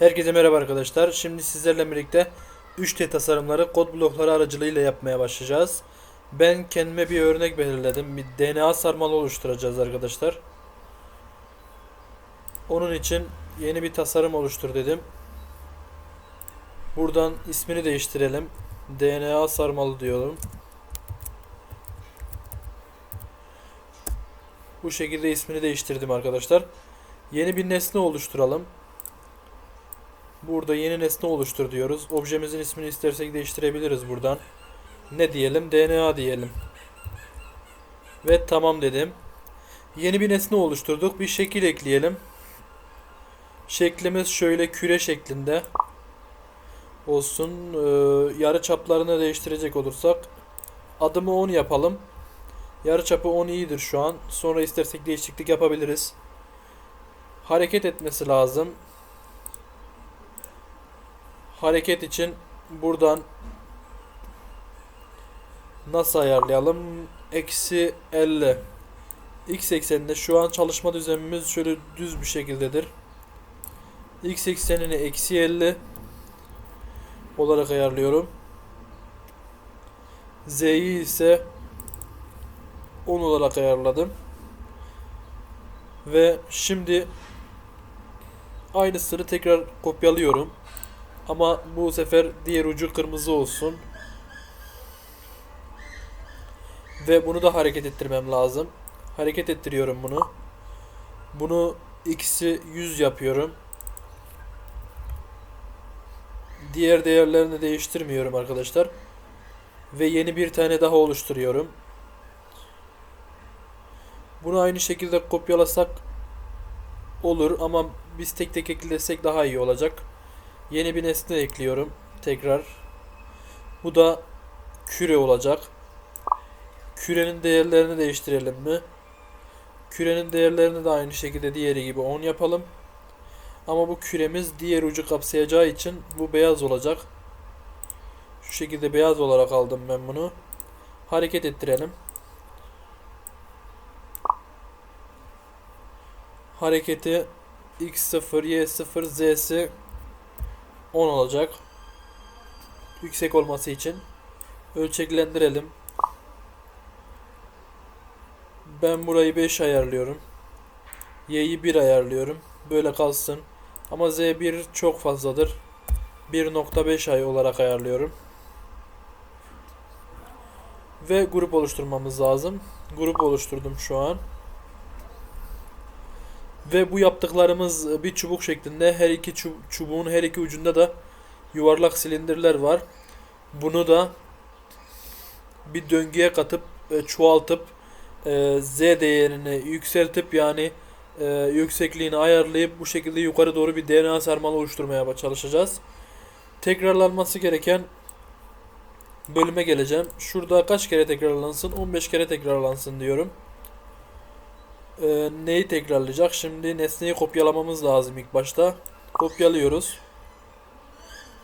Herkese merhaba arkadaşlar. Şimdi sizlerle birlikte 3D tasarımları kod blokları aracılığıyla yapmaya başlayacağız. Ben kendime bir örnek belirledim. Bir DNA sarmalı oluşturacağız arkadaşlar. Onun için yeni bir tasarım oluştur dedim. Buradan ismini değiştirelim. DNA sarmalı diyorum. Bu şekilde ismini değiştirdim arkadaşlar. Yeni bir nesne oluşturalım. Burada yeni nesne oluştur diyoruz. Objemizin ismini istersek değiştirebiliriz buradan. Ne diyelim? DNA diyelim. Ve tamam dedim. Yeni bir nesne oluşturduk. Bir şekil ekleyelim. Şeklimiz şöyle küre şeklinde olsun. Ee, yarı çaplarını değiştirecek olursak adımı 10 yapalım. Yarı çapı 10 iyidir şu an. Sonra istersek değişiklik yapabiliriz. Hareket etmesi lazım hareket için buradan nasıl ayarlayalım? Eksi 50 X ekseninde şu an çalışma düzenimiz şöyle düz bir şekildedir. X eksenini eksi 50 olarak ayarlıyorum. Z'yi ise 10 olarak ayarladım. Ve şimdi aynısını tekrar kopyalıyorum. Ama bu sefer diğer ucu kırmızı olsun. Ve bunu da hareket ettirmem lazım. Hareket ettiriyorum bunu. Bunu x'i 100 yapıyorum. Diğer değerlerini değiştirmiyorum arkadaşlar. Ve yeni bir tane daha oluşturuyorum. Bunu aynı şekilde kopyalasak olur ama biz tek tek eklesek daha iyi olacak. Yeni bir nesne ekliyorum. Tekrar. Bu da küre olacak. Kürenin değerlerini değiştirelim mi? Kürenin değerlerini de aynı şekilde diğeri gibi 10 yapalım. Ama bu küremiz diğer ucu kapsayacağı için bu beyaz olacak. Şu şekilde beyaz olarak aldım ben bunu. Hareket ettirelim. Hareketi x0, y0, z'si 10 olacak. Yüksek olması için. Ölçeklendirelim. Ben burayı 5 ayarlıyorum. Y'yi 1 ayarlıyorum. Böyle kalsın. Ama Z1 çok fazladır. 1.5 ay olarak ayarlıyorum. Ve grup oluşturmamız lazım. Grup oluşturdum şu an. Ve bu yaptıklarımız bir çubuk şeklinde. Her iki çubuğun her iki ucunda da yuvarlak silindirler var. Bunu da bir döngüye katıp e, çoğaltıp e, z değerini yükseltip yani e, yüksekliğini ayarlayıp bu şekilde yukarı doğru bir DNA sarmalı oluşturmaya çalışacağız. Tekrarlanması gereken bölüme geleceğim. Şurada kaç kere tekrarlansın? 15 kere tekrarlansın diyorum e, neyi tekrarlayacak? Şimdi nesneyi kopyalamamız lazım ilk başta. Kopyalıyoruz.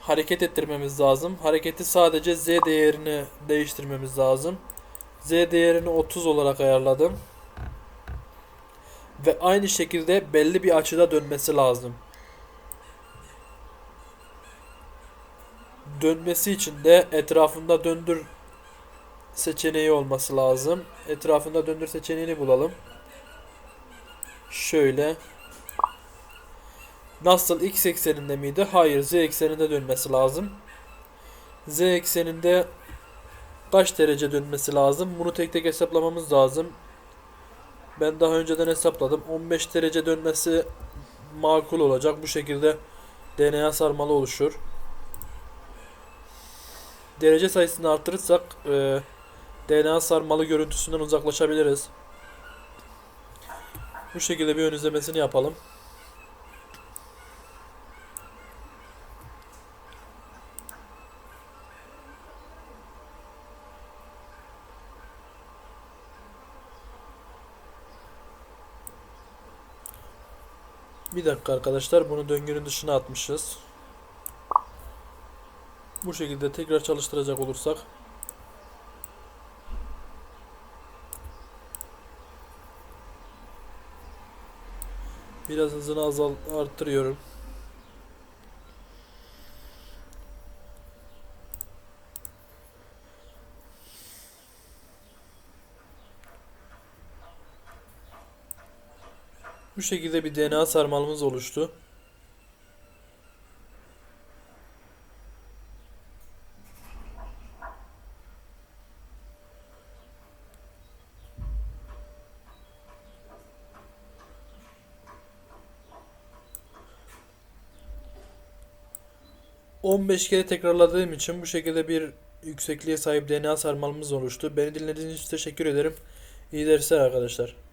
Hareket ettirmemiz lazım. Hareketi sadece z değerini değiştirmemiz lazım. z değerini 30 olarak ayarladım. Ve aynı şekilde belli bir açıda dönmesi lazım. Dönmesi için de etrafında döndür seçeneği olması lazım. Etrafında döndür seçeneğini bulalım. Şöyle. Nasıl x ekseninde miydi? Hayır z ekseninde dönmesi lazım. Z ekseninde kaç derece dönmesi lazım? Bunu tek tek hesaplamamız lazım. Ben daha önceden hesapladım. 15 derece dönmesi makul olacak. Bu şekilde DNA sarmalı oluşur. Derece sayısını artırırsak e, DNA sarmalı görüntüsünden uzaklaşabiliriz. Bu şekilde bir ön izlemesini yapalım. Bir dakika arkadaşlar bunu döngünün dışına atmışız. Bu şekilde tekrar çalıştıracak olursak Biraz hızını azal arttırıyorum. Bu şekilde bir DNA sarmalımız oluştu. ...15 kere tekrarladığım için bu şekilde bir yüksekliğe sahip DNA sarmalımız oluştu. Beni dinlediğiniz için teşekkür ederim. İyi dersler arkadaşlar.